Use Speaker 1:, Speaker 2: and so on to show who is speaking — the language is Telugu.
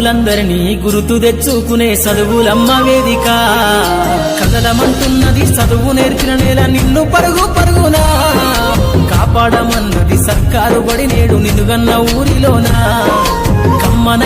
Speaker 1: గురువులందరినీ గురుతు తెచ్చుకునే చదువులమ్మ వేదిక. కదలమంటున్నది చదువు నేర్చిన నేల నిన్ను పరుగు పరుగునా. కాపాడమన్నది సర్కారు పడి నేడు నిన్నుగన్న ఊరిలోనా. కమ్మన